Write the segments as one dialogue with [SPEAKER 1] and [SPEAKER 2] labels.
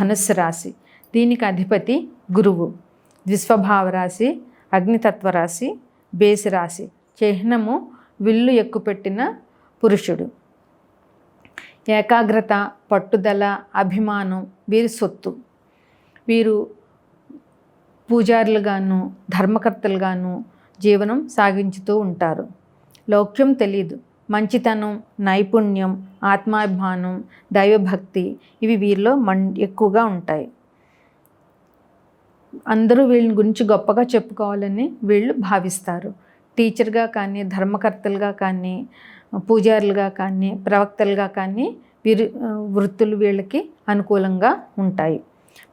[SPEAKER 1] ధనుస్సు రాశి. దీనికి అధిపతి గురువు. ద్విస్వభావ రాశి అగ్నితత్వ రాశి బేసి రాశి. చిహ్నము విల్లు ఎక్కుపెట్టిన పురుషుడు. ఏకాగ్రత పట్టుదల అభిమానం వీరి సొత్తు. వీరు పూజారులుగాను ధర్మకర్తలుగాను జీవనం సాగించుతూ ఉంటారు. లౌక్యం తెలియదు మంచితనం నైపుణ్యం ఆత్మాభిమానం దైవభక్తి ఇవి వీరిలో మం ఎక్కువగా ఉంటాయి. అందరూ వీళ్ళని గురించి గొప్పగా చెప్పుకోవాలని వీళ్ళు భావిస్తారు. టీచర్గా కానీ ధర్మకర్తలుగా కానీ పూజారులుగా కానీ ప్రవక్తలుగా కానీ వీరు వృత్తులు వీళ్ళకి అనుకూలంగా ఉంటాయి.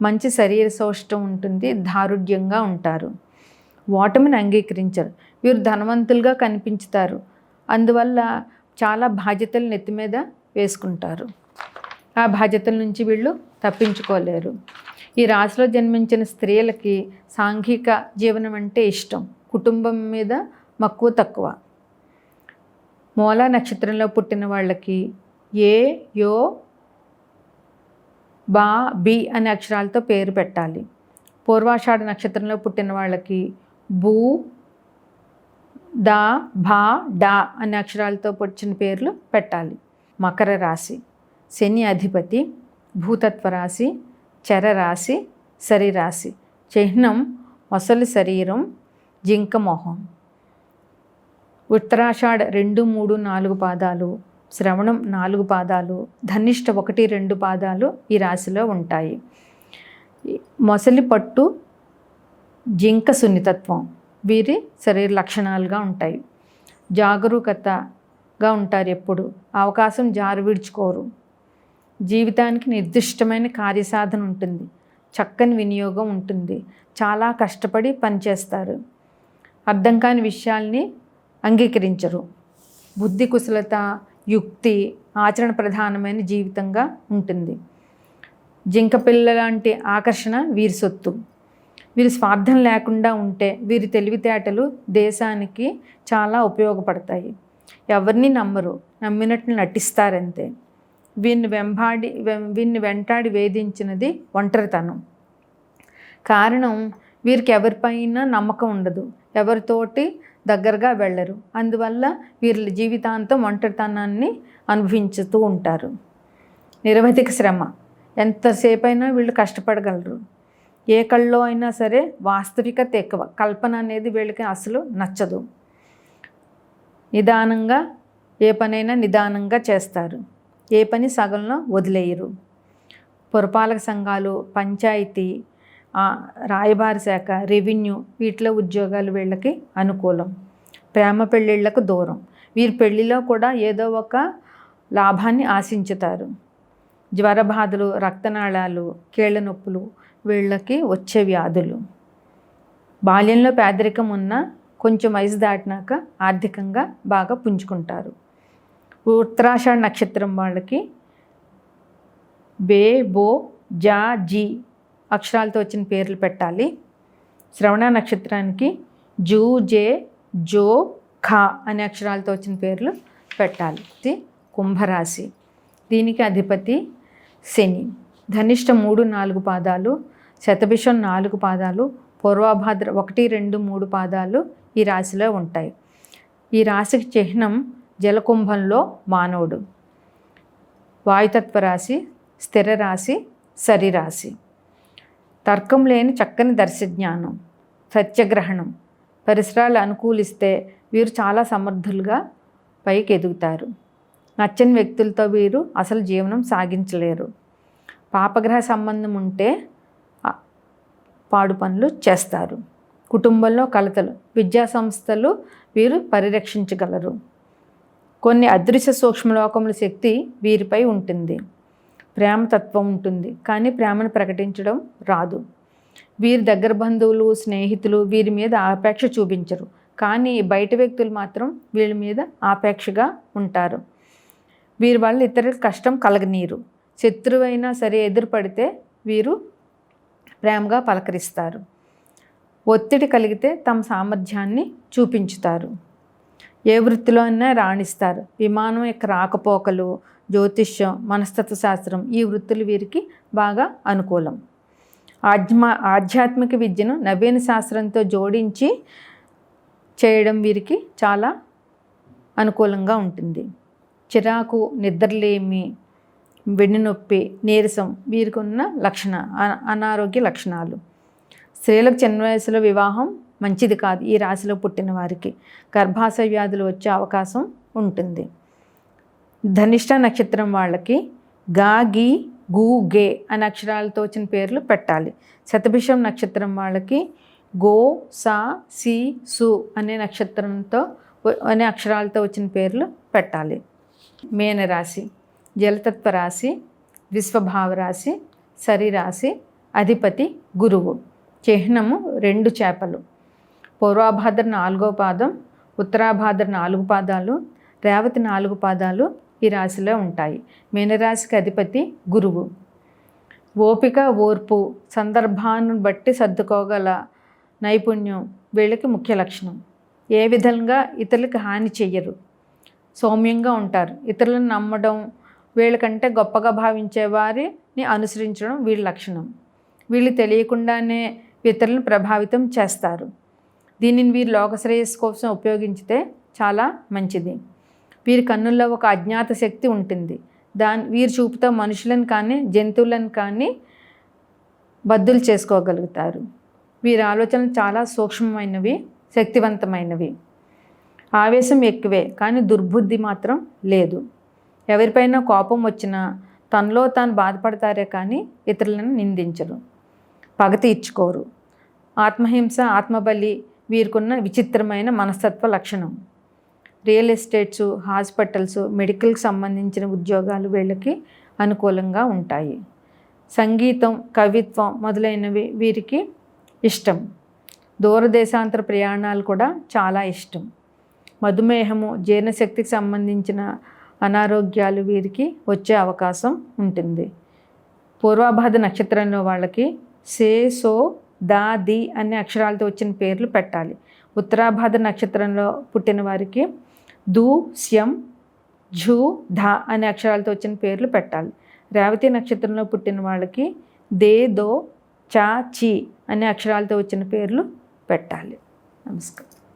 [SPEAKER 1] మంచి శరీర సౌష్టం ఉంటుంది దారుఢ్యంగా ఉంటారు. ఓటమిని అంగీకరించరు. వీరు ధనవంతులుగా కనిపించుతారు. అందువల్ల చాలా బాధ్యతలు నెత్తి మీద వేసుకుంటారు. ఆ బాధ్యతల నుంచి వీళ్ళు తప్పించుకోలేరు. ఈ రాశిలో జన్మించిన స్త్రీలకి సాంఘిక జీవనం అంటే ఇష్టం. కుటుంబం మీద మక్కువ తక్కువ. మూలా నక్షత్రంలో పుట్టిన వాళ్ళకి ఏ యో బా బి అనే అక్షరాలతో పేరు పెట్టాలి. పూర్వాషాఢ నక్షత్రంలో పుట్టిన వాళ్ళకి భూ దా భా డా అనే అక్షరాలతో పొడిచిన పేర్లు పెట్టాలి. మకర రాశి శని అధిపతి భూతత్వ రాశి చర రాశి చిహ్నం మొసలి శరీరం జింక మొహం. ఉత్తరాషాఢ రెండు మూడు నాలుగు పాదాలు శ్రవణం నాలుగు పాదాలు ధనిష్ట ఒకటి రెండు పాదాలు ఈ రాశిలో ఉంటాయి. మొసలి పట్టు జింక సున్నితత్వం. వీరి శరీర లక్షణాలుగా ఉంటాయి. జాగరూకతగా ఉంటారు ఎప్పుడు. అవకాశం జారు విడుచుకోరు. జీవితానికి నిర్దిష్టమైన కార్యసాధన ఉంటుంది. చక్కని వినియోగం ఉంటుంది. చాలా కష్టపడి పనిచేస్తారు. అర్థం కాని విషయాల్ని అంగీకరించరు. బుద్ధి కుశలత యుక్తి ఆచరణ ప్రధానమైన జీవితంగా ఉంటుంది. జింక పిల్ల లాంటి ఆకర్షణ వీరి సొత్తు. వీరు స్వార్థం లేకుండా ఉంటే వీరి తెలివితేటలు దేశానికి చాలా ఉపయోగపడతాయి. ఎవరిని నమ్మరు నమ్మినట్లు నటిస్తారంతే. వీరిని వెంబాడి వీరిని వెంటాడి వేధించినది ఒంటరితనం. కారణం వీరికి ఎవరిపైన నమ్మకం ఉండదు. ఎవరితోటి దగ్గరగా వెళ్ళరు. అందువల్ల వీరి జీవితాంతం ఒంటరితనాన్ని అనుభవించుతూ ఉంటారు. నిరవధిక శ్రమ. ఎంతసేపైనా వీళ్ళు కష్టపడగలరు. ఏ కళ్ళలో అయినా సరే వాస్తవికత ఎక్కువ. కల్పన అనేది వీళ్ళకి అసలు నచ్చదు. నిదానంగా ఏ పనైనా నిదానంగా చేస్తారు. ఏ పని సగంలో వదిలేయరు. పురపాలక సంఘాలు పంచాయతీ రాయబారి శాఖ రెవెన్యూ వీటిలో ఉద్యోగాలు వీళ్ళకి అనుకూలం. ప్రేమ పెళ్ళిళ్ళకు దూరం. వీరి పెళ్ళిలో కూడా ఏదో ఒక లాభాన్ని ఆశించుతారు. జ్వర బాధలు రక్తనాళాలు కీళ్ళ నొప్పులు వీళ్ళకి వచ్చే వ్యాధులు. బాల్యంలో పేదరికం ఉన్న కొంచెం వయసు దాటినాక ఆర్థికంగా బాగా పుంజుకుంటారు. ఉత్తరాషాఢ నక్షత్రం వాళ్ళకి బే బో జా జీ అక్షరాలతో వచ్చిన పేర్లు పెట్టాలి. శ్రవణ నక్షత్రానికి జూ జే జో ఖా అనే అక్షరాలతో వచ్చిన పేర్లు పెట్టాలి. ఇది కుంభరాశి. దీనికి అధిపతి శని. ధనిష్ట మూడు నాలుగు పాదాలు శతభిషం నాలుగు పాదాలు పూర్వభాద్ర ఒకటి రెండు మూడు పాదాలు ఈ రాశిలో ఉంటాయి. ఈ రాశికి చిహ్నం జలకుంభంలో మానవుడు. వాయుతత్వ రాశి స్థిర రాశి సరిరాశి తర్కం లేని చక్కని దర్శజ్ఞానం సత్యగ్రహణం. పరిసరాలు అనుకూలిస్తే వీరు చాలా సమర్థులుగా పైకి ఎదుగుతారు. నచ్చని వ్యక్తులతో వీరు అసలు జీవనం సాగించలేరు. పాపగ్రహ సంబంధం ఉంటే పాడు పనులు చేస్తారు. కుటుంబంలో కలతలు విద్యా సంస్థలు వీరు పరిరక్షించగలరు. కొన్ని అదృశ్య సూక్ష్మలోకముల శక్తి వీరిపై ఉంటుంది. ప్రేమతత్వం ఉంటుంది కానీ ప్రేమను ప్రకటించడం రాదు. వీరి దగ్గర బంధువులు స్నేహితులు వీరి మీద ఆపేక్ష చూపించరు కానీ బయట వ్యక్తులు మాత్రం వీళ్ళ మీద ఆపేక్షగా ఉంటారు. వీరి వల్ల ఇతరులకు కష్టం కలగనీరు శత్రువైనా సరే ఎదురుపడితే వీరు ప్రేమగా పలకరిస్తారు. ఒత్తిడి కలిగితే తమ సామర్థ్యాన్ని చూపించుతారు. ఏ వృత్తిలో అయినా రాణిస్తారు. విమానం యొక్క రాకపోకలు జ్యోతిష్యం మనస్తత్వ శాస్త్రం ఈ వృత్తులు వీరికి బాగా అనుకూలం. ఆధ్మా ఆధ్యాత్మిక విద్యను నవీన శాస్త్రంతో జోడించి చేయడం వీరికి చాలా అనుకూలంగా ఉంటుంది. చిరాకు నిద్రలేమి వెన్నునొప్పి నీరసం వీరికున్న లక్షణ అనారోగ్య లక్షణాలు. స్త్రీలకు చిన్న వయసులో వివాహం మంచిది కాదు ఈ రాశిలో పుట్టిన వారికి. గర్భాశయ వ్యాధులు వచ్చే అవకాశం ఉంటుంది. ధనిష్ట నక్షత్రం వాళ్ళకి గా గి గు గే అనే అక్షరాలతో వచ్చిన పేర్లు పెట్టాలి. శతభిషం నక్షత్రం వాళ్ళకి గో సా సి సు అనే నక్షత్రంతో అనే అక్షరాలతో వచ్చిన పేర్లు పెట్టాలి. మేనరాశి. జలతత్వ రాశి విశ్వభావ రాశి సరిరాశి అధిపతి గురువు. చిహ్నము రెండు చేపలు. పూర్వాభాద్ర నాలుగో పాదం ఉత్తరాభాద్ర నాలుగు పాదాలు రేవతి నాలుగు పాదాలు ఈ రాశిలో ఉంటాయి. మీనరాశికి అధిపతి గురువు. ఓపిక ఓర్పు సందర్భాన్ని బట్టి సర్దుకోగల నైపుణ్యం వీళ్ళకి ముఖ్య లక్షణం. ఏ విధంగా ఇతరులకు హాని చెయ్యరు. సౌమ్యంగా ఉంటారు. ఇతరులను నమ్మడం వీళ్ళకంటే గొప్పగా భావించే వారిని అనుసరించడం వీళ్ళ లక్షణం. వీళ్ళు తెలియకుండానే ఇతరులను ప్రభావితం చేస్తారు. దీనిని వీరు లోకశ్రేయస్సు కోసం ఉపయోగించితే చాలా మంచిది. వీరి కన్నుల్లో ఒక అజ్ఞాత శక్తి ఉంటుంది. దాని వీరి చూపుతో మనుషులను కానీ జంతువులను కానీ బద్దులు చేసుకోగలుగుతారు. వీరి ఆలోచనలు చాలా సూక్ష్మమైనవి శక్తివంతమైనవి. ఆవేశం ఎక్కువే కానీ దుర్బుద్ధి మాత్రం లేదు. ఎవరిపైనా కోపం వచ్చినా తనలో తాను బాధపడతారే కానీ ఇతరులను నిందించరు. పగ తీర్చుకోరు. ఆత్మహింస ఆత్మబలి వీరికున్న విచిత్రమైన మనస్తత్వ లక్షణం. రియల్ ఎస్టేట్స్ హాస్పిటల్స్ మెడికల్కి సంబంధించిన ఉద్యోగాలు వీళ్ళకి అనుకూలంగా ఉంటాయి. సంగీతం కవిత్వం మొదలైనవి వీరికి ఇష్టం. దూరదేశాంతర ప్రయాణాలు కూడా చాలా ఇష్టం. మధుమేహము జీర్ణశక్తికి సంబంధించిన అనారోగ్యాలు వీరికి వచ్చే అవకాశం ఉంటుంది. పూర్వాభాద నక్షత్రంలో వాళ్ళకి సే సో దా ది అనే అక్షరాలతో వచ్చిన పేర్లు పెట్టాలి. ఉత్తరాభాద నక్షత్రంలో పుట్టిన వారికి దు స్యం ఝు ధ అనే అక్షరాలతో వచ్చిన పేర్లు పెట్టాలి. రేవతి నక్షత్రంలో పుట్టిన వాళ్ళకి దే దో చా చి అనే అక్షరాలతో వచ్చిన పేర్లు పెట్టాలి. నమస్కారం.